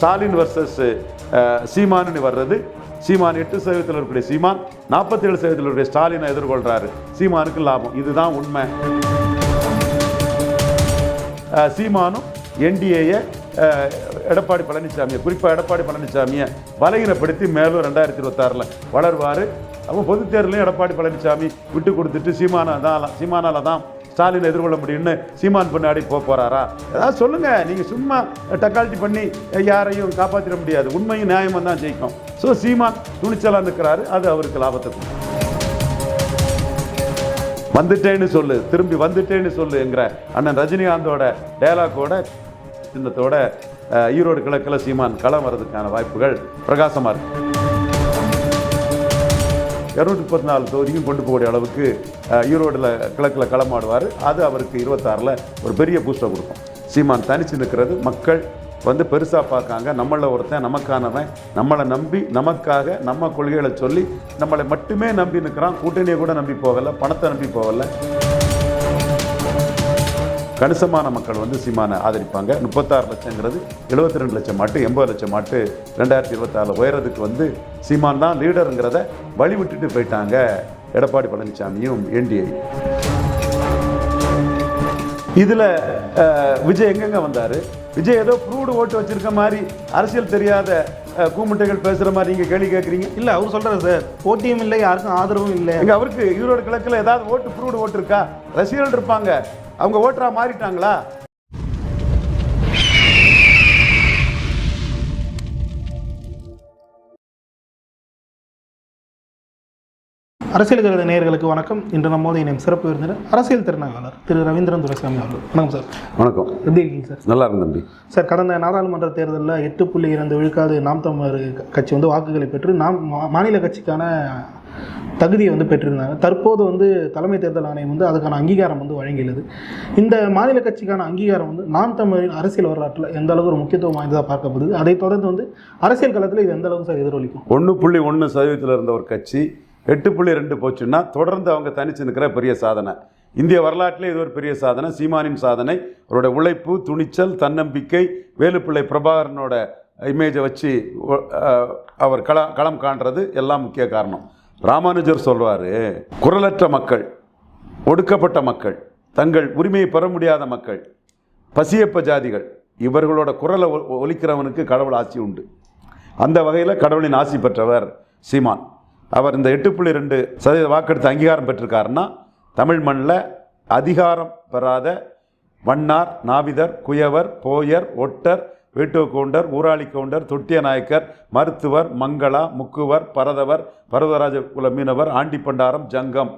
Stalin versus சீமானுன்னு வர்றது. சீமான் எட்டு சதவீதத்தில் இருக்கக்கூடிய சீமான் நாற்பத்தேழு சதவீதத்தில் இருக்கக்கூடிய ஸ்டாலினை எதிர்கொள்கிறாரு சீமானுக்கு லாபம். இதுதான் உண்மை. சீமானும் என்டிஏயை எடப்பாடி பழனிசாமியை குறிப்பாக எடப்பாடி பழனிசாமியை பலகீனப்படுத்தி மேலும் ரெண்டாயிரத்தி இருபத்தாறில் வளர்வார். அப்போ பொதுத் தேர்தலையும் எடப்பாடி பழனிசாமி விட்டு கொடுத்துட்டு சீமானா தான் சீமானால தான் ஸ்டாலினை எதிர்கொள்ள முடியும்னு சீமான் பின்னாடி போக போறாரா? ஏதாவது சொல்லுங்க. நீங்க சும்மா டக்காலிட்டி பண்ணி யாரையும் காப்பாற்றிட முடியாது. உண்மையும் நியாயமும் தான் ஜெயிக்கும். ஸோ சீமான் துணிச்சலா நிற்கிறாரு அது அவருக்கு லாபத்தை கொடுக்கும். வந்துட்டேன்னு சொல்லு. திரும்பி வந்துட்டேன்னு சொல்லுங்கிற அண்ணன் ரஜினிகாந்தோட டேலாக்கோட சின்னத்தோட ஈரோடு கிழக்கில் சீமான் களம் வர்றதுக்கான வாய்ப்புகள் பிரகாசமாக இருக்கு. இரநூத்தி முப்பத்தி நாலு தொகுதிக்கும் கொண்டு போகக்கூடிய அளவுக்கு ஈரோடில் கிழக்கில் களமாடுவார். அது அவருக்கு இருபத்தாறில் ஒரு பெரிய பூஸ்டை கொடுக்கும். சீமான் தனிச்சு நிற்கிறது மக்கள் வந்து பெருசாக பார்க்காங்க. நம்மளை ஒருத்தன் நமக்கானவன் நம்மளை நம்பி நமக்காக நம்ம கொள்கைகளை சொல்லி நம்மளை மட்டுமே நம்பி நிற்கிறான் கூட்டணியை கூட நம்பி போகலை பணத்தை நம்பி போகலை. கணிசமான மக்கள் வந்து சீமானை ஆதரிப்பாங்க. முப்பத்தாறு லட்சங்கிறது எழுபத்தி ரெண்டு லட்சம் மாட்டு எண்பது லட்சம் மாட்டு ரெண்டாயிரத்தி இருபத்தாறில் உயரத்துக்கு வந்து சீமான் தான் லீடருங்கிறத வழி விட்டுட்டு போயிட்டாங்க எடப்பாடி பழனிசாமியும் என்டிஏ. இதில் விஜய் எங்கெங்க வந்தார்? விஜய் ஏதோ ப்ரூவ்டு ஓட்டு வச்சிருக்க மாதிரி அரசியல் தெரியாத கூமுட்டைகள் பேசுகிற மாதிரி நீங்கள் கேள்வி கேட்குறீங்க இல்ல அவர் சொல்றாரு சார். போட்டியும் இல்லை யாருக்கும் ஆதரவும் இல்லை. எங்க அவருக்கு ஈரோடு கிழக்கில் ஏதாவது ஓட்டு ப்ரூவ்டு ஓட்டு இருக்கா? ரசிகர்கள் இருப்பாங்க. அவங்க ஓட்டரா மாறிட்டாங்களா? அரசியல் கருத நேயர்களுக்கு வணக்கம். இன்று நம்மோது இணையம் சிறப்பு விருந்தினர் அரசியல் திறனாளர் திரு ரவீந்திரன் துரைசாமி அவர்கள். வணக்கம் சார். வணக்கம். எப்படி இருக்கீங்க சார்? நல்லா இருக்கும் தம்பி. சார் கடந்த நாடாளுமன்ற தேர்தலில் எட்டு புள்ளி இரண்டு விழுக்காது நாம் தமிழர் கட்சி வந்து வாக்குகளை பெற்று நாம் மா- மாநில கட்சிக்கான தகுதியை வந்து பெற்றிருந்தாங்க. தற்போது வந்து தலைமை தேர்தல் ஆணையம் வந்து அதுக்கான அங்கீகாரம் வந்து வழங்கியுள்ளது. இந்த மாநில கட்சிக்கான அங்கீகாரம் வந்து நாம் தமிழின் அரசியல் வரலாற்றில் எந்த அளவுக்கு ஒரு முக்கியத்துவம் வாய்ந்ததாக பார்க்கப்படுது அதைத் தொடர்ந்து வந்து அரசியல் களத்தில் இது எந்த அளவுக்கு சார் எதிரொலிக்கும்? ஒன்று புள்ளி ஒன்று சதவீதத்தில் இருந்த ஒரு கட்சி எட்டு புள்ளி ரெண்டு போச்சுன்னா தொடர்ந்து அவங்க தனிச்சு நிற்கிற பெரிய சாதனை. இந்திய வரலாற்றிலே இது ஒரு பெரிய சாதனை. சீமானின் சாதனை அவரோட உழைப்பு துணிச்சல் தன்னம்பிக்கை வேலுப்பிள்ளை பிரபாகரனோட இமேஜை வச்சு அவர் களம் களம் காண்றது எல்லாம் முக்கிய காரணம். ராமானுஜர் சொல்வார் குரலற்ற மக்கள் ஒடுக்கப்பட்ட மக்கள் தங்கள் உரிமையை பெற முடியாத மக்கள் பசியப்ப ஜாதிகள் இவர்களோட குரலை ஒ- ஒலிக்கிறவனுக்கு கடவுள் ஆசி உண்டு. அந்த வகையில் கடவுளின் ஆசி பெற்றவர் சீமான். அவர் இந்த எட்டு புள்ளி ரெண்டு சதவீத வாக்கெடுத்து அங்கீகாரம் பெற்றிருக்காருன்னா தமிழ் மண்ணில் அதிகாரம் பெறாத வண்ணார் நாவிதர் குயவர் போயர் ஒட்டர் வேட்டுவ கவுண்டர் ஊராளி கவுண்டர் தொட்டிய நாயக்கர் மருத்துவர் மங்களா முக்குவர் பரதவர் பரதராஜ குல மீனவர் ஆண்டிப்பண்டாரம் ஜங்கம்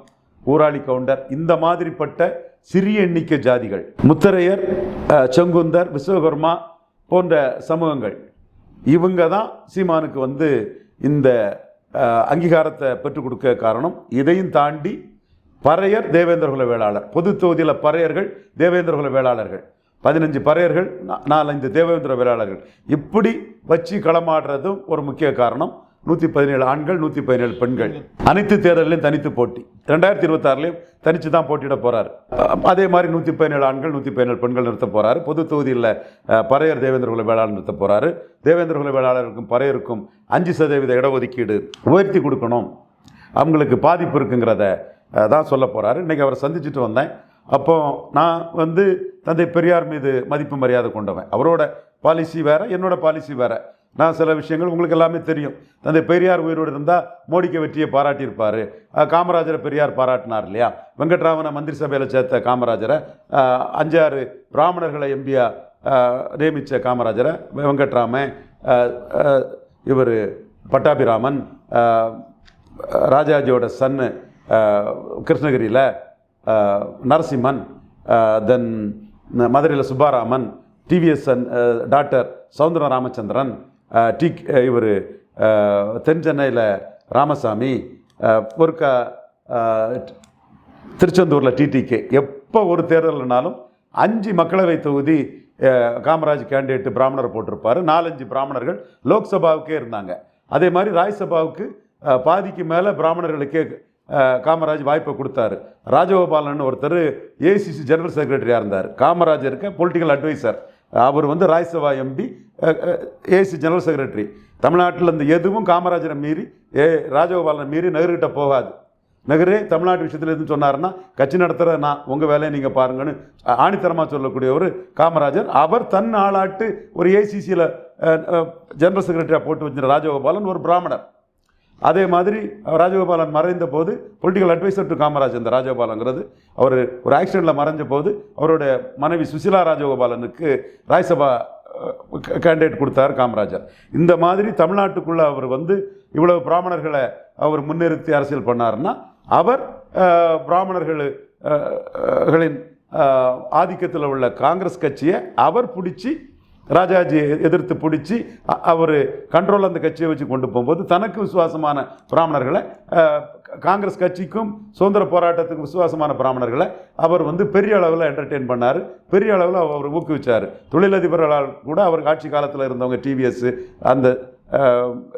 ஊராளி கவுண்டர். இந்த மாதிரிப்பட்ட சிறிய எண்ணிக்கை ஜாதிகள் முத்தரையர் செங்குந்தர் விஸ்வகர்மா போன்ற சமூகங்கள் இவங்க தான் சீமானுக்கு வந்து இந்த அங்கீகாரத்தை பெற்றுக் கொடுக்க காரணம். இதையும் தாண்டி பறையர் தேவேந்திரகுல வேளாளர் பொது தொகுதியில் பறையர்கள் தேவேந்திரகுல வேளாளர்கள். பதினஞ்சு பறையர்கள் நாலஞ்சு தேவேந்திர வேளாளர்கள். இப்படி வச்சு களமாடுறதும் ஒரு முக்கிய காரணம். நூற்றி பதினேழு ஆண்கள் நூற்றி பதினேழு பெண்கள். அனைத்து தேர்தலையும் தனித்து போட்டி. ரெண்டாயிரத்தி இருபத்தாறுலையும் தனித்து தான் போட்டியிட போகிறார் அதே மாதிரி நூற்றி பதினேழு ஆண்கள் நூற்றி பதினேழு பெண்கள் நிறுத்த போகிறாரு பொது தொகுதியில் பறையர் தேவேந்திரகுல வேளாளர் நிறுத்த போறாரு. தேவேந்திரகுல வேளாளருக்கும் பறையருக்கும் அஞ்சு சதவீத இடஒதுக்கீடு உயர்த்தி கொடுக்கணும். அவங்களுக்கு பாதிப்பு இருக்குங்கிறத தான் சொல்ல போகிறாரு இன்றைக்கி அவரை சந்திச்சுட்டு வந்தேன். அப்போ நான் வந்து தந்தை பெரியார் மீது மதிப்பு மரியாதை கொண்டவன். அவரோட பாலிசி வேறு என்னோட பாலிசி வேறு. நான் சில விஷயங்கள் உங்களுக்கு எல்லாமே தெரியும். தந்தை பெரியார் உயிரோடு இருந்தால் மோடிக்கு வெற்றியை பாராட்டியிருப்பார். காமராஜரை பெரியார் பாராட்டினார் இல்லையா? வெங்கட்ராமனை மந்திரி சபையில் சேர்த்த காமராஜரை அஞ்சாறு பிராமணர்களை எம்பியா நியமித்த காமராஜரை வெங்கட்ராமன் இவர் பட்டாபிராமன் ராஜாஜியோட சன்னு கிருஷ்ணகிரியில் நரசிம்மன் தென் மதுரையில் Subbaraman TVS doctor Soundara Ramachandran D இவர் தென் சென்னையில் ராமசாமி அஹ், திருச்செந்தூரில் டிடிகே எப்போ ஒரு தேர்தல்னாலும் அஞ்சு மக்களவை தொகுதி காமராஜ் கேண்டிடேட் பிராமணர் போட்டிருப்பாரு. நாலஞ்சு பிராமணர்கள் லோக்சபாவுக்கே இருந்தாங்க. அதே மாதிரி ராஜ்சபாவுக்கு பாதிக்கு மேலே பிராமணர்களுக்கே காமராஜ் வாய்ப்பை கொடுத்தாரு. ராஜகோபாலன் ஒருத்தர் ஏசிசி ஜெனரல் செக்ரட்டரியாக இருந்தார். காமராஜருக்கு பொலிட்டிக்கல் அட்வைசர் அவர் வந்து Rajya Sabha MP AC general secretary தமிழ்நாட்டில் இந்த எதுவும் காமராஜரை மீறி ஏ ராஜகோபாலனை மீறி நகர்கிட்ட போகாது. நகரே தமிழ்நாட்டு விஷயத்தில் எதுவும் சொன்னார்னா கட்சி நடத்துகிற நான் உங்கள் வேலையை நீங்கள் பாருங்கன்னு ஆணித்தரமாக சொல்லக்கூடிய ஒரு காமராஜர். அவர் தன் ஆளாட்டு ஒரு ஏசிசியில் ஜெனரல் செக்ரட்டரியாக போட்டு வச்சிருந்த ராஜகோபாலன் ஒரு பிராமணர். அதே மாதிரி ராஜகோபாலன் மறைந்த போது பொலிட்டிக்கல் அட்வைசர் டு காமராஜ் இந்த ராஜகோபாலங்கிறது அவர் ஒரு ஆக்சிடெண்ட்டில் மறைஞ்ச போது அவருடைய மனைவி சுசிலா ராஜகோபாலனுக்கு ராஜ்சபா கேண்டிடேட் கொடுத்தார் காமராஜர். இந்த மாதிரி தமிழ்நாட்டுக்குள்ளே அவர் வந்து இவ்வளவு பிராமணர்களை அவர் முன்னிறுத்தி அரசியல் பண்ணாருன்னா அவர் பிராமணர்களின் களின் ஆதிக்கத்தில் உள்ள காங்கிரஸ் கட்சியை அவர் பிடிச்சி ராஜாஜி எதிர்த்து பிடிச்சி அவர் கண்ட்ரோல் அந்த கட்சியை வச்சு கொண்டு போகும்போது தனக்கு விசுவாசமான பிராமணர்களை காங்கிரஸ் கட்சிக்கும் சுதந்திர போராட்டத்துக்கு விசுவாசமான பிராமணர்களை அவர் வந்து பெரிய அளவில் என்டர்டெயின் பண்ணார். பெரிய அளவில் அவர் ஊக்குவிச்சார். தொழிலதிபர்களால் கூட அவர் ஆட்சி காலத்தில் இருந்தவங்க டிவிஎஸ் அந்த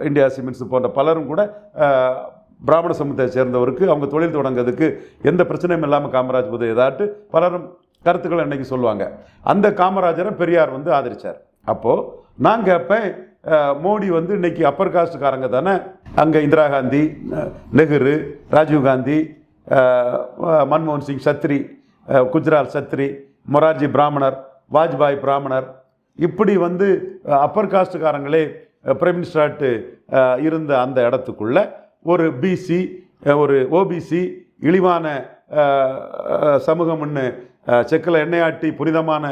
இந்தியா சிமெண்ட்ஸ் போன்ற பலரும் கூட பிராமண சமூகத்தை சேர்ந்தவருக்கு அவங்க தொழில் தொடங்குறதுக்கு எந்த பிரச்சனையும் இல்லாமல் காமராஜ் உதயதாட்டு பலரும் கருத்துக்கள் அன்னைக்கு சொல்லுவாங்க. அந்த காமராஜரை பெரியார் வந்து ஆதரித்தார் அப்போது நான் கேட்பேன் மோடி வந்து இன்னைக்கு அப்பர் காஸ்ட்காரங்க தானே? அங்கே இந்திரா காந்தி நெஹ்ரு ராஜீவ் காந்தி மன்மோகன் சிங் சத்ரி குஜ்ரால் சத்ரி மொரார்ஜி பிராமணர் வாஜ்பாய் பிராமணர் இப்படி வந்து அப்பர் காஸ்ட்காரங்களே பிரைம் மினிஸ்டராட்டு இருந்த அந்த இடத்துக்குள்ளே ஒரு பிசி ஒரு ஓபிசி இழிவான சமூகம்னு செக்கில் செக்கில் எண்ணெயாட்டி புனிதமான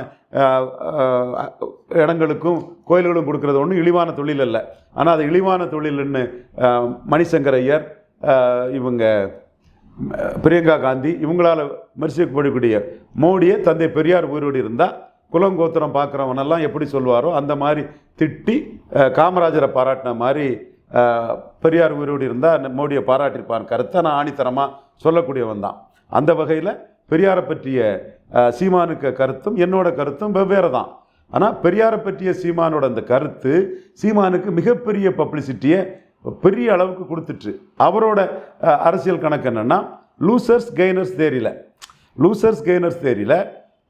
இடங்களுக்கும் கோயில்களும் கொடுக்கறது ஒன்றும் இழிவான தொழில் அல்ல. ஆனால் அது இழிவான தொழில்னு மணிசங்கரையர் மணிசங்கர் ஐயர் இவங்க பிரியங்கா காந்தி இவங்களால் விமர்சிக்கப்படக்கூடிய மோடியை தந்தை பெரியார் உயிரோடு இருந்தால் குலங்கோத்திரம் பார்க்குறவனெல்லாம் எப்படி சொல்லுவாரோ அந்த மாதிரி திட்டி காமராஜரை பாராட்டின மாதிரி பெரியார் உயிரோடு இருந்தால் மோடியை பாராட்டியிருப்பார் கருத்தை. நான் ஆணித்தரமாக சொல்லக்கூடியவன் தான். அந்த வகையில் பெரியாரை பற்றிய சீமானுக்கு கருத்தும் என்னோட கருத்தும் வெவ்வேறு தான். ஆனால் பெரியாரை பற்றிய சீமானோட அந்த கருத்து சீமானுக்கு மிகப்பெரிய பப்ளிசிட்டியை பெரிய அளவுக்கு கொடுத்துட்டு அவரோட அரசியல் கணக்கு என்னன்னா லூசர்ஸ் கெய்னர்ஸ் தேரியில். லூசர்ஸ் கெய்னர்ஸ் தேரியில்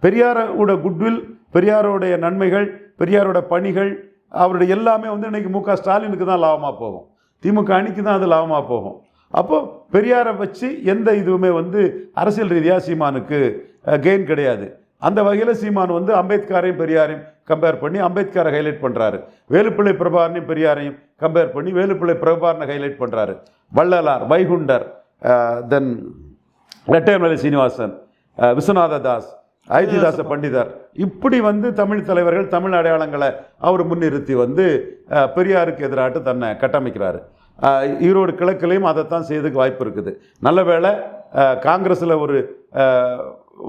பெரியாரோட குட்வில் பெரியாரோடைய நன்மைகள் பெரியாரோட பணிகள் அவருடைய எல்லாமே வந்து இன்றைக்கி மு க. ஸ்டாலினுக்கு தான் லாபமாக போகும். திமுக அணிக்கு தான் அது லாபமாக போகும். அப்போது பெரியாரை வச்சு எந்த இதுவுமே வந்து அரசியல் ரீதியாக சீமானுக்கு கெயின் கிடையாது. அந்த வகையில் சீமான் வந்து அம்பேத்கரையும் பெரியாரையும் கம்பேர் பண்ணி அம்பேத்கரை ஹைலைட் பண்ணுறாரு வேலுப்பிள்ளை பிரபாரனையும் பெரியாரையும் கம்பேர் பண்ணி வேலுப்பிள்ளை பிரபாரனை ஹைலைட் பண்ணுறாரு வள்ளலார் வைகுண்டர் தென் ரெட்டையமலை சீனிவாசன் விஸ்வநாத தாஸ் ஐதிதாச பண்டிதர். இப்படி வந்து தமிழ் தலைவர்கள் தமிழ் அடையாளங்களை அவர் முன்னிறுத்தி வந்து பெரியாருக்கு எதிராட்டு தன்னை கட்டமைக்கிறாரு. ஈரோடு கிழக்குலையும் அதைத்தான் செய்யறதுக்கு வாய்ப்பு இருக்குது. நல்ல வேளை காங்கிரஸில் ஒரு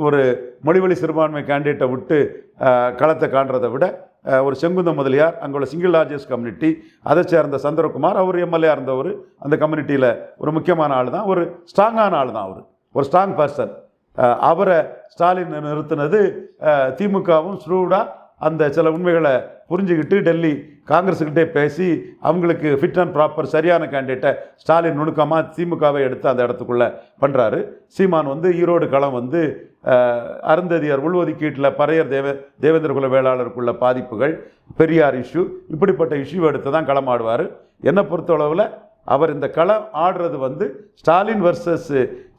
ஒரு மொழிவழி சிறுபான்மை கேண்டிடேட்டை விட்டு களத்தை காண்றதை விட ஒரு செங்குந்த முதலியார் அங்குள்ள சிங்கிள் லார்ஜஸ்ட் கம்யூனிட்டி அதை சேர்ந்த சந்திரகுமார் அவர் எம்எல்ஏ இருந்தவர் அந்த கம்யூனிட்டியில் ஒரு முக்கியமான ஆள் தான் ஒரு ஸ்ட்ராங்கான ஆள் தான் அவர். ஒரு ஸ்ட்ராங் பர்சன் அவரை ஸ்டாலின் நிறுத்தினது திமுகவும் ஸ்ரூடாக அந்த சில உண்மைகளை புரிஞ்சுக்கிட்டு டெல்லி காங்கிரஸுக்கிட்டே பேசி அவங்களுக்கு ஃபிட் அண்ட் ப்ராப்பர் சரியான கேண்டிடேட்டை ஸ்டாலின் நுணுக்கமாக திமுகவை எடுத்து அந்த இடத்துக்குள்ளே பண்ணுறாரு சீமான் வந்து ஈரோடு களம் வந்து அருந்ததியார் உள்ஒதுக்கீட்டில் பறையர் தேவ தேவேந்திரகுல வேளாளருக்குள்ள பாதிப்புகள் பெரியார் இஷ்யூ இப்படிப்பட்ட இஷ்யூ எடுத்து தான் களமாடுவார். என்னை பொறுத்தளவில் அவர் இந்த களம் ஆடுறது வந்து ஸ்டாலின் வர்சஸ்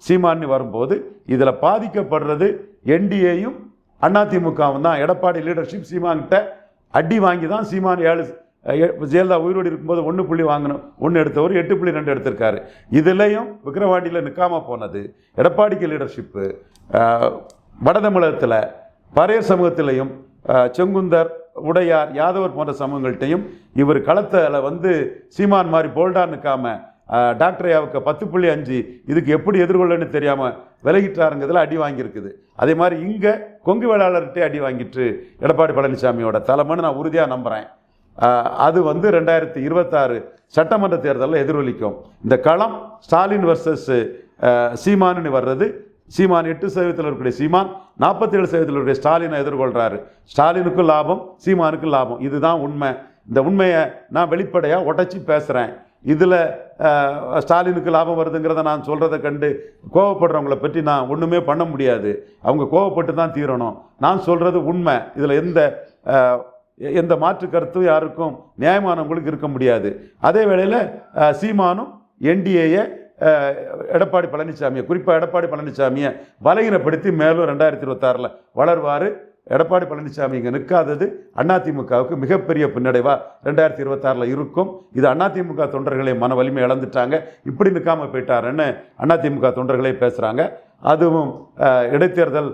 சீமான்னு வரும்போது இதில் பாதிக்கப்படுறது என்டிஏயும் அதிமுகவும் தான். எடப்பாடி லீடர்ஷிப் சீமான்கிட்ட அடி வாங்கி தான் சீமான் ஏழு ஜெயலலிதா உயிரோடு இருக்கும்போது ஒன்று புள்ளி வாங்கணும். ஒன்று எடுத்தவர் எட்டு புள்ளி ரெண்டு எடுத்திருக்காரு. இதுலேயும் விக்ரவாண்டியில் நிற்காமல் போனது எடப்பாடிக்கு லீடர்ஷிப்பு வட தமிழகத்தில் பறையர் சமூகத்திலையும் செங்குந்தர் உடையார் யாதவர் போன்ற சமூகங்கள்ட்டையும் இவர் களத்தில் வந்து சீமான் மாதிரி போல்டான்னுக்காமல் நிற்காம டாக்டர் பத்து புள்ளி அஞ்சு இதுக்கு எப்படி எதிர்கொள்ளன்னு தெரியாமல் விலகிட்டாருங்கிறதுல அடி வாங்கியிருக்குது. அதே மாதிரி இங்கே கொங்கு வேளாளர்கிட்டே அடி வாங்கிட்டு எடப்பாடி பழனிசாமியோட தலைமைன்னு நான் உறுதியாக நம்புகிறேன் அது வந்து ரெண்டாயிரத்தி இருபத்தாறு சட்டமன்ற தேர்தலில் எதிரொலிக்கும். இந்த களம் ஸ்டாலின் வர்சஸ் சீமானுன்னு வர்றது சீமான் எட்டு சதவீதத்தில் இருக்கக்கூடிய சீமான் நாற்பத்தேழு சதவீதத்தில் இருக்கக்கூடிய ஸ்டாலினை எதிர்கொள்கிறாரு ஸ்டாலினுக்கும் லாபம் சீமானுக்கும் லாபம். இதுதான் உண்மை. இந்த உண்மையை நான் வெளிப்படையாக உடைச்சி பேசுகிறேன் இதில் ஸ்டாலினுக்கு லாபம் வருதுங்கிறத நான் சொல்கிறத கண்டு கோவப்படுறவங்கள பற்றி நான் ஒன்றுமே பண்ண முடியாது. அவங்க கோவப்பட்டு தான் தீரணும். நான் சொல்கிறது உண்மை. இதில் எந்த எ- எந்த மாற்று கருத்தும் யாருக்கும் நியாயமானவங்களுக்கு இருக்க முடியாது. அதே வேளையில் சீமானும் என்டிஏயை எடப்பாடி பழனிசாமியை குறிப்பாக எடப்பாடி பழனிசாமியை பலகீனப்படுத்தி மேலும் ரெண்டாயிரத்தி இருபத்தாறில் வளர்வார். எடப்பாடி பழனிசாமி இங்கே நிற்காதது அதிமுகவுக்கு மிகப்பெரிய பின்னடைவாக ரெண்டாயிரத்தி இருபத்தாறில் இருக்கும். இது அதிமுக தொண்டர்களே மன வலிமை இழந்துட்டாங்க. இப்படி நிற்காமல் போயிட்டாருன்னு அதிமுக தொண்டர்களே பேசுகிறாங்க அதுவும் இடைத்தேர்தல்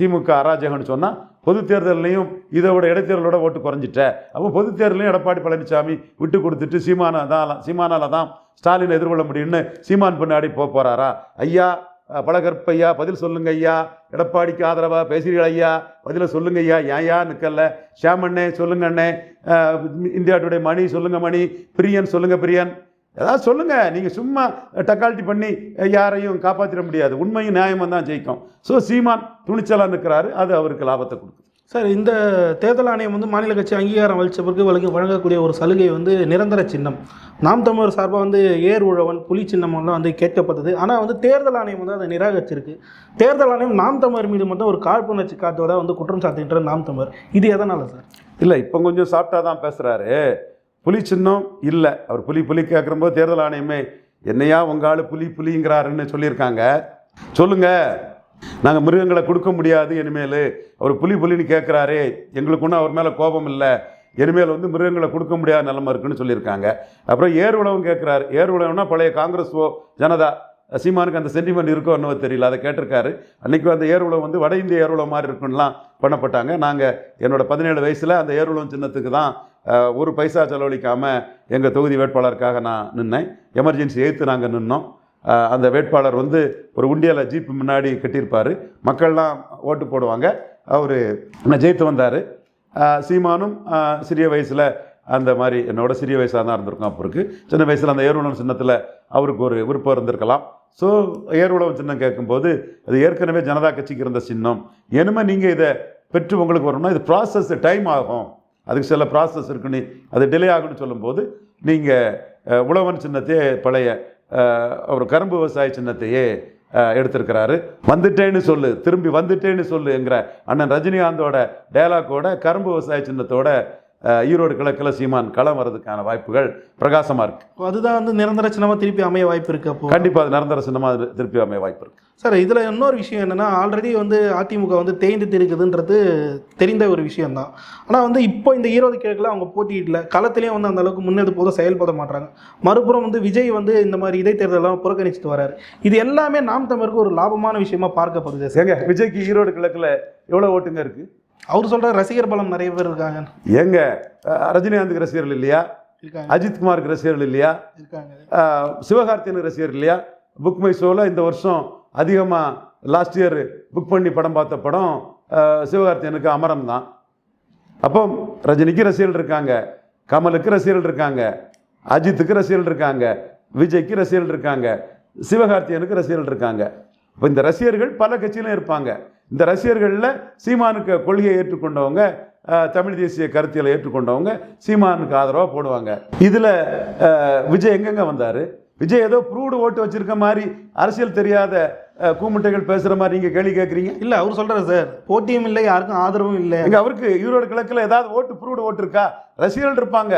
திமுக அராஜகம்னு சொன்னால் பொது தேர்தலையும் இதோட இடைத்தேர்தலோட ஓட்டு குறைஞ்சிட்ட. அப்போ பொது தேர்தலையும் எடப்பாடி பழனிசாமி விட்டு கொடுத்துட்டு சீமானா தான் சீமானால தான் ஸ்டாலினை எதிர்கொள்ள முடியும்னு சீமான் பின்னாடி போக போகிறாரா ஐயா அஹ், பழகற்பையா பதில் சொல்லுங்க ஐயா. எடப்பாடிக்கு ஆதரவாக பேசுகிறீர்கள் ஐயா. பதில சொல்லுங்க ஐயா. ஏன்யா நிற்கல ஷியாமண்ணே சொல்லுங்க அண்ணே. இந்தியா டுடே மணி சொல்லுங்க மணி. பிரியன் சொல்லுங்க பிரியன். ஏதாவது சொல்லுங்க. நீங்கள் சும்மா டக்கால்ட்டி பண்ணி யாரையும் காப்பாற்றிட முடியாது. உண்மையும் நியாயமாக தான் ஜெயிக்கும். ஸோ சீமான் துணிச்சலாக நிற்கிறாரு அது அவருக்கு லாபத்தை கொடுக்குது சார் இந்த தேர்தல் ஆணையம் வந்து மாநில கட்சி அங்கீகாரம் அளித்த பிறகு வழங்க வழங்கக்கூடிய ஒரு சலுகை வந்து நிரந்தர சின்னம். நாம் தமிழர் சார்பாக வந்து ஏர் உழவன் புலி சின்னமெல்லாம் வந்து கேட்கப்பட்டது. ஆனால் வந்து தேர்தல் ஆணையம் வந்து அதை நிராகரிச்சிருக்கு. தேர்தல் ஆணையம் நாம் தமிழர் மீது மட்டும் ஒரு காழ்ப்புணர்ச்சி காட்டுவதாக வந்து குற்றம் சாட்டுகின்ற நாம் தமிழர். இது எதனால் சார்? இல்லை இப்போ கொஞ்சம் சாப்பிட்டா தான் பேசுகிறாரு புலி சின்னம் இல்லை. அவர் புலி புலி கேட்குறம்போது தேர்தல் ஆணையமே என்னையா உங்கள் ஆள் புலி புலிங்கிறாருன்னு சொல்லியிருக்காங்க. சொல்லுங்கள் நாங்கள் மிருகங்களை கொடுக்க முடியாது இனிமேல். அவர் புலி புலின்னு கேட்குறாரே எங்களுக்கு ஒன்றும் அவர் மேலே கோபம் இல்லை. இனிமேல் வந்து மிருகங்களை கொடுக்க முடியாத நிலமை இருக்குன்னு சொல்லியிருக்காங்க. அப்புறம் ஏர் உழவும் கேட்குறாரு ஏர் உழவுனா பழைய காங்கிரஸோ ஜனதா சீமானுக்கு அந்த சென்டிமெண்ட் இருக்கோ என்னவோ தெரியல. அதை கேட்டிருக்காரு. அன்றைக்கி அந்த ஏர் உழவு வந்து வட இந்திய ஏர் உழவு மாதிரி இருக்குன்னுலாம் பண்ணப்பட்டாங்க. நாங்கள் என்னோட பதினேழு வயசில் அந்த ஏர் உழவு சின்னத்துக்கு தான் ஒரு பைசா செலவழிக்காமல் எங்கள் தொகுதி வேட்பாளருக்காக நான் நின்னேன். எமர்ஜென்சி எய்த்து நாங்கள் நின்னோம். அந்த வேட்பாளர் வந்து ஒரு உண்டியால ஜீப் முன்னாடி கட்டியிருப்பார். மக்கள்லாம் ஓட்டு போடுவாங்க. அவர் ஜெயித்து வந்தார். சீமானும் சிறிய வயசில் அந்த மாதிரி என்னோட சிறிய வயசாக தான் இருந்திருக்கும் அப்போருக்கு சின்ன வயசில் அந்த ஏர்வலம் சின்னத்தில் அவருக்கு ஒரு விருப்பம் இருந்திருக்கலாம். ஸோ ஏர்வலம் சின்னம் கேட்கும்போது அது ஏற்கனவே ஜனதா கட்சிக்கு இருந்த சின்னம். என்னமே நீங்கள் இதை பெற்று உங்களுக்கு வரணும்னா இது ப்ராசஸ் டைம் ஆகும். அதுக்கு சில ப்ராசஸ் இருக்குன்னு அது டிலே ஆகும்னு சொல்லும்போது நீங்கள் உழவன் சின்னத்தையே பழைய அவர் ஒரு கரும்பு விவசாய சின்னத்தையே எடுத்திருக்கிறாரு. வந்துட்டேன்னு சொல்லு திரும்பி வந்துட்டேன்னு சொல்லுங்கிற அண்ணன் ரஜினிகாந்தோட டயலாக்கோட கரும்பு விவசாய சின்னத்தோட ஈரோடு கிழக்கில் சீமான் களம் வர்றதுக்கான வாய்ப்புகள் பிரகாசமாக இருக்கு. அப்போ அதுதான் வந்து நிரந்தர சின்னமாக திருப்பி அமைய வாய்ப்பு இருக்குது அப்போ? கண்டிப்பாக அது நிரந்தர சின்னமாக திருப்பி அமைய வாய்ப்பு இருக்கு. சார் இதில் இன்னொரு விஷயம் என்னென்னா ஆல்ரெடி வந்து அதிமுக வந்து தேய்ந்து இருக்குதுன்றது தெரிந்த ஒரு விஷயம்தான். ஆனால் வந்து இப்போ இந்த ஈரோடு கிழக்கில் அவங்க போட்டியிடல. களத்திலையும் வந்து அந்த அளவுக்கு முன்னெடுப்போதும் செயல்பட மாட்டாங்க மறுபுறம் வந்து விஜய் வந்து இந்த மாதிரி இடைத்தேர்தலாம் புறக்கணிச்சிட்டு வராரு. இது எல்லாமே நாம் தமிழருக்கு ஒரு லாபமான விஷயமா பார்க்கப்படுது விஜய்க்கு ஈரோடு கிழக்கில் எவ்வளோ ஓட்டுங்க இருக்கு? அவர் சொல்கிற ரசிகர் பலம் நிறைய பேர் இருக்காங்க. ஏங்க ரஜினிகாந்துக்கு ரசிகர்கள் இல்லையா? இருக்காங்க. அஜித்குமாருக்கு ரசிகர்கள் இல்லையா? சிவகார்த்தியனுக்கு ரசிகர் இல்லையா? புக் மை ஷோவில் இந்த வருஷம் அதிகமாக லாஸ்ட் இயர் புக் பண்ணி படம் பார்த்த படம் சிவகார்த்தியனுக்கு அமரம் தான். அப்போ ரஜினிக்கு ரசிகர்கள் இருக்காங்க கமலுக்கு ரசிகர்கள் இருக்காங்க அஜித்துக்கு ரசிகர்கள் இருக்காங்க விஜய்க்கு ரசிகர்கள் இருக்காங்க சிவகார்த்தியனுக்கு ரசிகர்கள் இருக்காங்க. இப்போ இந்த ரசிகர்கள் பல கட்சியிலும் இருப்பாங்க. இந்த ரசிகர்களில் சீமானுக்கு கொள்கையை ஏற்றுக்கொண்டவங்க தமிழ் தேசிய கருத்தியலை ஏற்றுக்கொண்டவங்க சீமானுக்கு ஆதரவாக போடுவாங்க. இதில் விஜய் எங்கெங்க வந்தார்? விஜய் ஏதோ ப்ரூவ்டு ஓட்டு வச்சிருக்க மாதிரி அரசியல் தெரியாத கூமுட்டைகள் பேசுகிற மாதிரி நீங்கள் கேள்வி கேட்குறீங்க இல்லை அவர் சொல்கிறார் சார். போட்டியும் இல்லை யாருக்கும் ஆதரவும் இல்லை. எங்க அவருக்கு ஈரோடு கிழக்குல ஏதாவது ஓட்டு ப்ரூவ்டு ஓட்டு இருக்கா? ரசிகர்கள் இருப்பாங்க.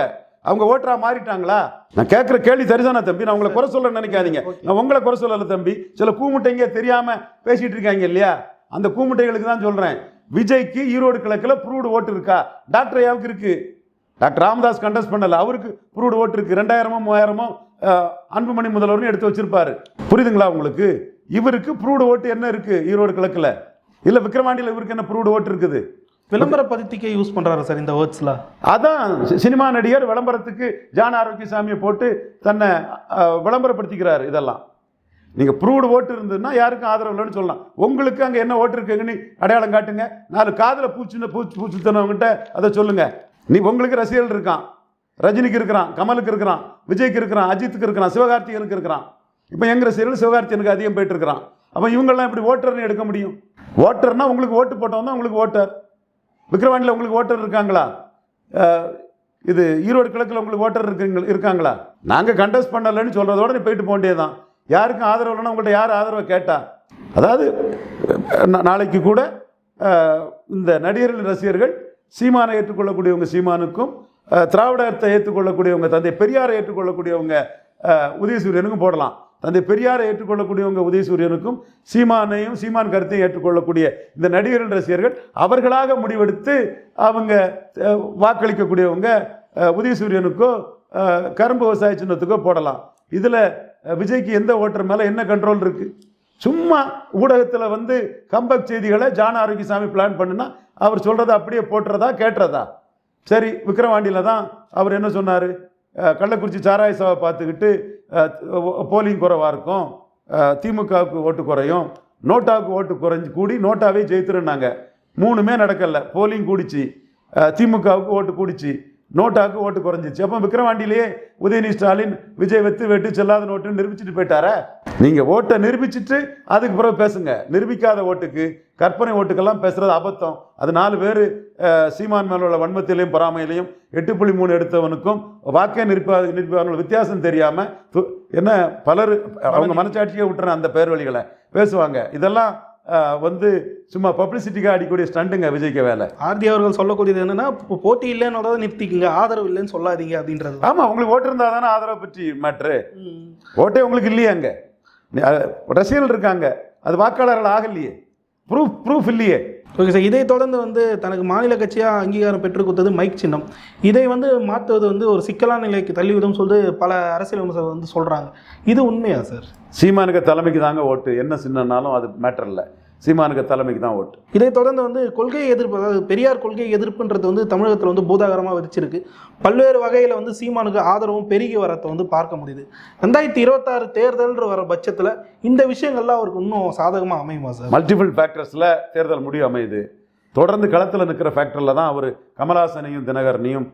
அவங்க ஓட்டரா மாறிட்டாங்களா? நான் கேட்குற கேள்வி சரிதானா தம்பி. நான் உங்களை குறை சொல்ல நினைக்காதீங்க. நான் உங்களை குறை சொல்லல தம்பி. சில கூமுட்டைங்க தெரியாம பேசிட்டு இருக்காங்க இல்லையா? அந்த கூமுட்டைகளுக்கு தான் சொல்றேன். விஜய்க்கு ஈரோடு கிழக்குல ப்ரூவ்டு ஓட்டு இருக்கா? டாக்டர் ஐயாவுக்கு இருக்கு? டாக்டர் ராமதாஸ் கண்டஸ்ட் பண்ணல. அவருக்கு ப்ரூவ்டு ஓட்டு இருக்கு. ரெண்டாயிரமோ மூவாயிரமோ அன்புமணி முதல்வர்னு எடுத்து வச்சிருப்பாரு. புரியுதுங்களா உங்களுக்கு? இவருக்கு ப்ரூவ்டு ஓட்டு என்ன இருக்கு ஈரோடு கிழக்குல? இல்ல விக்ரவாண்டியில் இவருக்கு என்ன ப்ரூவ்டு ஓட்டு இருக்குது? விளம்பர பதித்திக்கே யூஸ் பண்ணுறாரு சார் இந்த வேர்ட்ஸ்லாம் அதான் சி- சினிமா நடிகர் விளம்பரத்துக்கு ஜான் ஆரோக்கியசாமியை போட்டு தன்னை விளம்பரப்படுத்திக்கிறார் இதெல்லாம். நீங்கள் ப்ரூவ்டு ஓட்டு இருந்ததுன்னா யாருக்கும் ஆதரவு இல்லைன்னு சொல்லலாம். உங்களுக்கு அங்கே என்ன ஓட்டு இருக்குங்கன்னு அடையாளம் காட்டுங்க. நாலு காதில் பூச்சின பூச்சி பூச்சித்தனவங்கிட்ட அதை சொல்லுங்கள் நீ உங்களுக்கு ரசிகர்கள் இருக்கான். ரஜினிக்கு இருக்கிறான் கமலுக்கு இருக்கிறான் விஜய்க்கு இருக்கிறான் அஜித்துக்கு இருக்கிறான் சிவகார்த்திகனுக்கு இருக்கிறான். இப்போ எங்கள் ரசிகர்கள் சிவகார்த்திகனுக்கு அதிகம் போயிட்டு இருக்கிறான். அப்போ இவங்கெல்லாம் இப்படி ஓட்டர்னு எடுக்க முடியும்? ஓட்டர்னா உங்களுக்கு ஓட்டு போட்டவன் தான் உங்களுக்கு ஓட்டர் விக்ரவாண்டியில் உங்களுக்கு ஓட்டர் இருக்காங்களா? இது ஈரோடு கிழக்கில் உங்களுக்கு ஓட்டர் இருக்குங்க இருக்காங்களா? நாங்கள் கண்டஸ்ட் பண்ணலைன்னு சொல்கிறதோட நீ போயிட்டு போக வேண்டியதுதான். யாருக்கும் ஆதரவு இல்லைன்னா உங்கள்கிட்ட யார் ஆதரவை கேட்டா? அதாவது நாளைக்கு கூட இந்த நடிகர்கள் ரசிகர்கள் சீமானை ஏற்றுக்கொள்ளக்கூடியவங்க சீமானுக்கும் திராவிடத்தை ஏற்றுக்கொள்ளக்கூடியவங்க தந்தை பெரியாரை ஏற்றுக்கொள்ளக்கூடியவங்க உதயசூரியனுக்கும் போடலாம். தந்தை பெரியாரை ஏற்றுக்கொள்ளக்கூடியவங்க உதயசூரியனுக்கும் சீமானையும் சீமான் கருத்தையும் ஏற்றுக்கொள்ளக்கூடிய இந்த நடிகர்கள் ரசிகர்கள் அவர்களாக முடிவெடுத்து அவங்க வாக்களிக்கக்கூடியவங்க உதயசூரியனுக்கோ கரும்பு விவசாய சின்னத்துக்கோ போடலாம். இதில் விஜய்க்கு எந்த ஓட்டர் மேலே என்ன கண்ட்ரோல் இருக்குது சும்மா ஊடகத்தில் வந்து கம்பக் செய்திகளை ஜான ஆரோக்கியசாமி பிளான் பண்ணுனா அவர் சொல்கிறத அப்படியே போட்டுறதா கேட்டுறதா? சரி விக்ரவாண்டியில் தான் அவர் என்ன சொன்னார்? கள்ளக்குறிச்சி சாராய சபை பார்த்துக்கிட்டு போலிங் குறைவாக இருக்கும். திமுகவுக்கு ஓட்டு குறையும். நோட்டாவுக்கு ஓட்டு குறைஞ்சி கூடி நோட்டாவே ஜெயித்துருன்னாங்க. மூணுமே நடக்கலை. போலிங் கூடிச்சு. திமுகவுக்கு ஓட்டு கூடிச்சு. நோட்டாவுக்கு ஓட்டு குறைஞ்சிச்சு. அப்போ விக்ரவாண்டியிலேயே உதயநிதி ஸ்டாலின் விஜய் வெத்து வெட்டு செல்லாத நோட்டுன்னு நிரூபிச்சுட்டு போயிட்டாரா? நீங்கள் ஓட்டை நிரூபிச்சிட்டு அதுக்கு பிறகு பேசுங்க. நிரூபிக்காத ஓட்டுக்கு கற்பனை ஓட்டுக்கெல்லாம் பேசுறது அபத்தம். அது நாலு பேர் சீமான் மேல உள்ள வன்மத்திலையும் பொறாமையிலையும் எட்டு புள்ளி மூணு எடுத்தவனுக்கும் வாக்கே நிரூபா நிரூபிப்பார்கள் வித்தியாசம் தெரியாமல் என்ன பலர் அவங்க மனச்சாட்சியை விட்டுற அந்த பேர் வழிகளை பேசுவாங்க. இதெல்லாம் வந்து சும்மா பப்ளிசிட்டிக்காக அடிக்கக்கூடிய ஸ்டண்ட்டுங்க விஜய்க்கு வேலை. ஆர்டி அவர்கள் சொல்லக்கூடியது என்னன்னா போட்டி இல்லைன்னு நிறுத்திக்கங்க ஆதரவு இல்லைன்னு சொல்லாதீங்க அப்படின்றது. ஆமாம் உங்களுக்கு ஓட்டு இருந்தால் தானே ஆதரவு பற்றி மேட்ரு. ஓட்டே உங்களுக்கு இல்லையே அங்கே. ரசிகர்கள் இருக்காங்க. அது வாக்காளர்கள் ஆகலையே. ப்ரூஃப் ப்ரூஃப் இல்லையே. ஓகே சார் இதை தொடர்ந்து வந்து தனக்கு மாநில கட்சியாக அங்கீகாரம் பெற்றுக் கொடுத்தது மைக் சின்னம். இதை வந்து மாற்றுவது வந்து ஒரு சிக்கலான நிலைக்கு தள்ளிவிடும் சொல்லிட்டு பல அரசியல் விமர்சகர் வந்து சொல்கிறாங்க இது உண்மையா சார் சீமானுக்கு தலைமைக்கு தாங்க ஓட்டு. என்ன சின்னனாலும் அது மேட்டர் இல்லை. சீமானுக்கு தலைமைக்கு தான் ஓட்டு. இதை தொடர்ந்து வந்து கொள்கை எதிர்ப்பு அதாவது பெரியார் கொள்கை எதிர்ப்புன்றது வந்து தமிழகத்தில் வந்து பூதாகரமாக விதிச்சிருக்கு. பல்வேறு வகையில் வந்து சீமானுக்கு ஆதரவும் பெருகி வரத்தை வந்து பார்க்க முடியுது. ரெண்டாயிரத்தி இருபத்தாறு தேர்தல்ன்ற வர பட்சத்தில் இந்த விஷயங்கள்லாம் அவருக்கு இன்னும் சாதகமாக அமையுமா சார்? மல்டிபிள் ஃபேக்டர்ஸில் தேர்தல் முடிவு அமையுது. தொடர்ந்து களத்தில் நிற்கிற ஃபேக்டரில் தான் அவர் கமலாசனையும் தினகரனையும்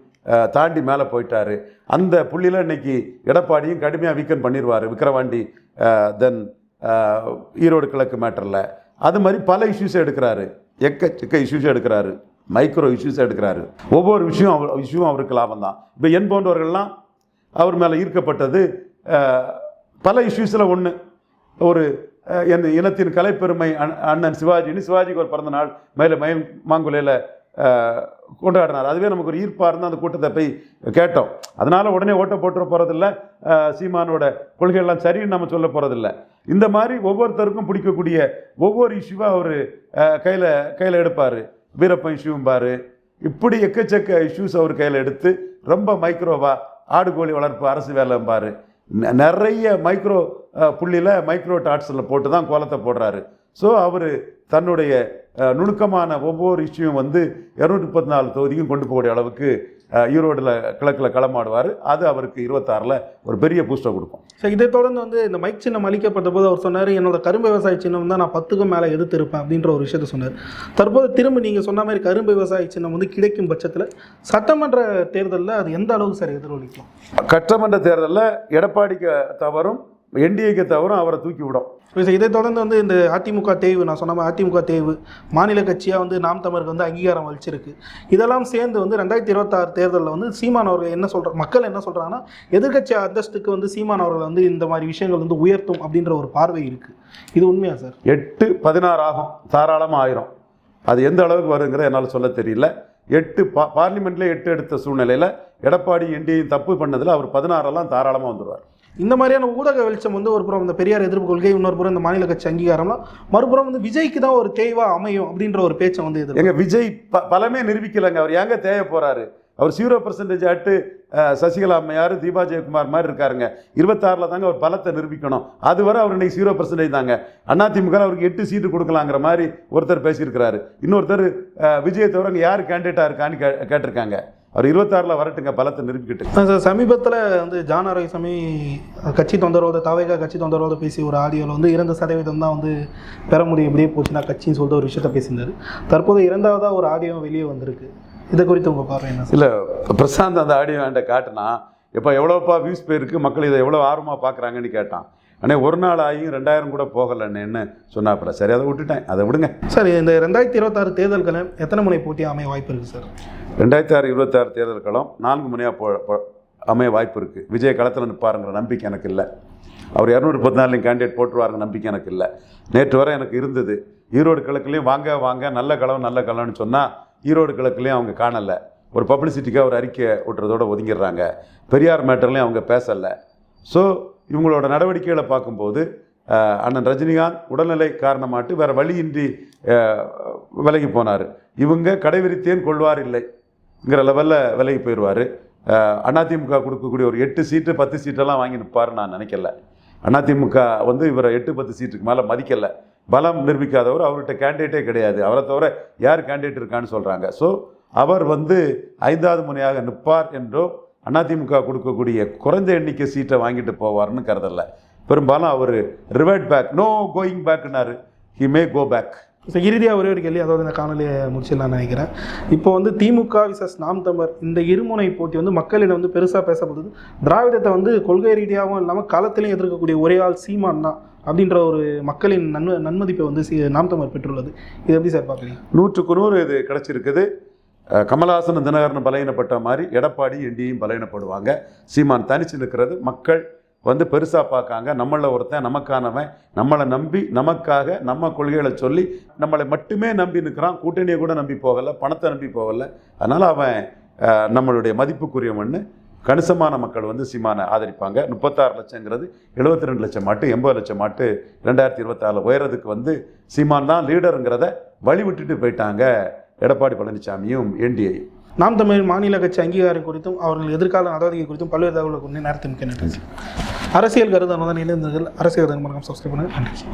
தாண்டி மேலே போயிட்டாரு. அந்த புள்ளியில் இன்னைக்கு எடப்பாடியும் கடுமையாக வீக்கன் பண்ணிடுவார் விக்கிரவாண்டி தென் ஈரோடு கிழக்கு மேட்டரில் அது மாதிரி பல இஷ்யூஸ் எடுக்கிறாரு. எக்கச்சக்க இஷ்யூஸ் எடுக்கிறாரு. மைக்ரோ இஷ்யூஸ் எடுக்கிறாரு. ஒவ்வொரு விஷயம் அவர் இஷ்யூவும் அவருக்கு லாபம் தான். இப்போ என் போன்றவர்கள்லாம் அவர் மேலே ஈர்க்கப்பட்டது பல இஷ்யூஸில் ஒன்று ஒரு என் இனத்தின் கலைப்பெருமை அண்ணன் சிவாஜின்னு சிவாஜிக்கு ஒரு பிறந்த நாள் மேலே மயில் மாங்குலையில் கொண்டாடினார். அதுவே நமக்கு ஒரு ஈர்ப்பாக இருந்து அந்த கூட்டத்தை போய் கேட்டோம். அதனால் உடனே ஓட்ட போட்டுற போகிறதில்ல சீமானோட கொள்கையெல்லாம் சரின்னு நம்ம சொல்ல போகிறதில்ல இந்த மாதிரி ஒவ்வொருத்தருக்கும் பிடிக்கக்கூடிய ஒவ்வொரு இஷ்யூவாக அவர் கையில் கையில் எடுப்பார். வீரப்பன் இஷ்யூம்பார் இப்படி எக்கச்சக்க இஷ்யூஸ் அவர் கையில் எடுத்து ரொம்ப மைக்ரோவா ஆடு கோழி வளர்ப்பு அரசு வேலைம்பாரு ந- நிறைய மைக்ரோ புள்ளியில் மைக்ரோ டாட்ஸில் போட்டு தான் கோலத்தை போடுறாரு. ஸோ அவர் தன்னுடைய நுணுக்கமான ஒவ்வொரு இஷ்யூவும் வந்து இரநூத்தி முப்பத்தி நாலு தொகுதிக்கும் கொண்டு போகக்கூடிய அளவுக்கு ஈரோடுல கிழக்கில் களமாடுவார். அது அவருக்கு இருபத்தாறில் ஒரு பெரிய பூஸ்டை கொடுக்கும். சார் இதை தொடர்ந்து வந்து இந்த மைக் சின்னம் அளிக்கப்பட்ட போது அவர் சொன்னார் என்னோட கரும்பு விவசாய சின்னம் தான் நான் பத்துக்கும் மேலே எதிர்த்திருப்பேன் அப்படின்ற ஒரு விஷயத்த சொன்னார். தற்போது திரும்ப நீங்கள் சொன்ன மாதிரி கரும்பு விவசாய சின்னம் வந்து கிடைக்கும் பட்சத்தில் சட்டமன்ற தேர்தலில் அது எந்த அளவுக்கு சார் எதிரொலிக்கும்? கட்டமன்ற தேர்தலில் எடப்பாடிக்கு தவறும் என்டிஏக்கு தவறும் அவரை தூக்கி விடும். இதை தொடர்ந்து வந்து இந்த அதிமுக தேய்வு நான் சொன்ன அதிமுக தேய்வு மாநில கட்சியாக வந்து நாம் தமிழருக்கு வந்து அங்கீகாரம் அளிச்சிருக்கு. இதெல்லாம் சேர்ந்து வந்து ரெண்டாயிரத்தி இருபத்தாறு தேர்தலில் வந்து சீமான் அவர்கள் என்ன சொல்கிற மக்கள் என்ன சொல்கிறாங்கன்னா எதிர்க்கட்சி அந்தஸ்துக்கு வந்து சீமான் அவர்கள் வந்து இந்த மாதிரி விஷயங்கள் வந்து உயர்த்தும் அப்படின்ற ஒரு பார்வை இருக்குது இது உண்மையா சார்? எட்டு பதினாறு ஆகும். தாராளமாக ஆயிரும். அது எந்த அளவுக்கு வருங்கிறத என்னால் சொல்ல தெரியல. எட்டு பா பார்லிமெண்ட்லேயே எட்டு எடுத்த சூழ்நிலையில் எடப்பாடி என்டியும் தப்பு பண்ணதில் அவர் பதினாறெல்லாம் தாராளமாக வந்துடுவார் இந்த மாதிரியான ஊடக வெளிச்சம் வந்து ஒரு புறம் இந்த பெரியார் எதிர்ப்பு கொள்கை இன்னொரு புறம் இந்த மாநில கட்சி அங்கீகாரம்லாம் மறுபுறம் வந்து விஜய்க்கு தான் ஒரு தேய்வா அமையும் அப்படின்ற ஒரு பேச்சை வந்து எதிர்ப்பு. எங்க விஜய் ப பலமே நிரூபிக்கலைங்க. அவர் ஏங்க தேவை போறாரு? அவர் ஜீரோ பர்சன்டேஜ் ஆட்டு சசிகலா அம்மையார் தீபா ஜெயக்குமார் மாதிரி இருக்காருங்க. இருபத்தாறில் தாங்க அவர் பலத்தை நிரூபிக்கணும். அதுவரை அவர் இன்னைக்கு ஜீரோ பர்சன்டேஜ் தாங்க. அதிமுக அவருக்கு எட்டு சீட்டு கொடுக்கலாங்கிற மாதிரி ஒருத்தர் பேசியிருக்கிறாரு. இன்னொருத்தர் அஹ், தவிர அங்கே யார் கேண்டிடேட்டாக இருக்கான்னு கே கேட்டிருக்காங்க. அவர் இருபத்தாறில் வரட்டுங்க பலத்தை நிரூபிக்கிட்டு சார் சமீபத்தில் வந்து ஜான் ஆரோக்கியசாமி கட்சி தொந்தரவோட தவைகா கட்சி தொந்தரவோட பேசி ஒரு ஆடியோவில் வந்து இரண்டு சதவீதம் தான் வந்து பெற முடியும் இப்படியே போச்சுன்னா கட்சின்னு சொல்லிட்டு ஒரு விஷயத்த பேசியிருந்தாரு. தற்போது இரண்டாவதாக ஒரு ஆடியோ வெளியே வந்திருக்கு. இதை குறித்து உங்கள் பார்வை என்ன இல்லை பிரசாந்த் அந்த ஆடியோ என்கிட்ட காட்டினா இப்போ எவ்வளோப்பா வியூஸ் போயிருக்கு மக்கள் இதை எவ்வளோ ஆர்வமாக பார்க்குறாங்கன்னு கேட்டான். ஆனால் ஒரு நாள் ஆகியும் ரெண்டாயிரம் கூட போகலைன்னு சொன்னாப்புல. சரி அதை விட்டுட்டேன். அதை விடுங்க. சார் இந்த ரெண்டாயிரத்தி இருபத்தாறு தேர்தல்களை எத்தனை முனை போட்டி அமைய வாய்ப்பு இருக்குது சார்? ரெண்டாயிரத்தி ஆறு இருபத்தாறு தேர்தல் களம் நான்கு முனையாக போ அமைய வாய்ப்பு இருக்குது விஜய் களத்தில் நிற்பாருங்கிற நம்பிக்கை எனக்கு இல்லை. அவர் இரநூறு பதினாலையும் கேண்டிடேட் போட்டுருவாருங்க நம்பிக்கை எனக்கு இல்லை. நேற்று வரை எனக்கு இருந்தது. ஈரோடு கிழக்குலையும் வாங்க வாங்க நல்ல களம் நல்ல களம்னு சொன்னால் ஈரோடு கிழக்குலையும் அவங்க காணலை. ஒரு பப்ளிசிட்டிக்காக ஒரு அறிக்கை விட்டுறதோட ஒதுங்கிடுறாங்க. பெரியார் மேட்டர்லையும் அவங்க பேசலை. ஸோ இவங்களோட நடவடிக்கைகளை பார்க்கும்போது அண்ணன் ரஜினிகாந்த் உடல்நிலை காரணமாட்டு வேறு வழியின்றி விலகி போனார். இவங்க கடைவிரித்தேன் கொள்வார் இல்லைங்கிற லெவலில் விலகி போயிடுவார் அதிமுக கொடுக்கக்கூடிய ஒரு எட்டு சீட்டு பத்து சீட்டெல்லாம் வாங்கி நிற்பாருன்னு நான் நினைக்கல. அதிமுக வந்து இவரை எட்டு பத்து சீட்டுக்கு மேலே மதிக்கலை. பலம் நிரூபிக்காதவர் அவர்கிட்ட கேண்டிடேட்டே கிடையாது. அவரை தவிர யார் கேண்டிடேட் இருக்கான்னு சொல்கிறாங்க ஸோ அவர் வந்து ஐந்தாவது முனையாக நிற்பார் என்றோ அதிமுக கொடுக்கக்கூடிய குறைந்த எண்ணிக்கை சீட்டை வாங்கிட்டு போவார்னு கருதல பெரும்பாலும் அவர் revert back no going பேக்னாரு he may go back so இறுதியாக ஒரே ஒரு கேள்வி அதோட இந்த காணொலியை முடிச்சிடலாம்னு நினைக்கிறேன். இப்போ வந்து திமுக விசஸ் நாம் தமிழர் இந்த இருமுனை போட்டி வந்து மக்களிடம் வந்து பெருசாக பேசப்படுது திராவிடத்தை வந்து கொள்கை ரீதியாகவும் இல்லாமல் களத்திலையும் எதிர்க்கக்கூடிய ஒரே ஆள் சீமான் தான் அப்படின்ற ஒரு மக்களின் நன்ம நன்மதிப்பை வந்து நாம் தமிழர் பெற்றுள்ளது. இது எப்படி சார் பார்க்குறீங்க? நூற்றுக்கு நூறு இது கிடச்சிருக்குது. கமலஹாசன் தினகரன் பலையினப்பட்ட மாதிரி எடப்பாடி என்டியும் பலையினப்படுவாங்க சீமான் தனிச்சு நிற்கிறது மக்கள் வந்து பெருசாக பார்க்காங்க. நம்மளில் ஒருத்தன் நமக்கானவன். நம்மளை நம்பி நமக்காக நம்ம கொள்கைகளை சொல்லி நம்மளை மட்டுமே நம்பி நிற்கிறான் கூட்டணியை கூட நம்பி போகலை. பணத்தை நம்பி போகலை. அதனால் அவன் நம்மளுடைய மதிப்புக்குரியவன்னு கணிசமான மக்கள் வந்து சீமானை ஆதரிப்பாங்க. முப்பத்தாறு லட்சங்கிறது எழுபத்தி ரெண்டு லட்சம் மாட்டு எண்பது லட்சம் மாட்டு ரெண்டாயிரத்தி இருபத்தாறு உயரத்துக்கு வந்து சீமான் தான் லீடருங்கிறத வழி விட்டுட்டு போயிட்டாங்க. எடப்பாடி பழனிசாமியும் என்டிஏயும் நாம் தமிழ் மாநில கட்சி அங்கீகாரம் குறித்தும் அவர்கள் எதிர்கால நடவடிக்கை குறித்தும் பல்வேறு தகவல்களை கொண்டு நேரத்தை நன்றி. அரசியல் கருதானதான் இணைந்ததில் அரசியல் கருத்து மறக்காம சப்ஸ்கிரைப் பண்ணுங்கள். நன்றி.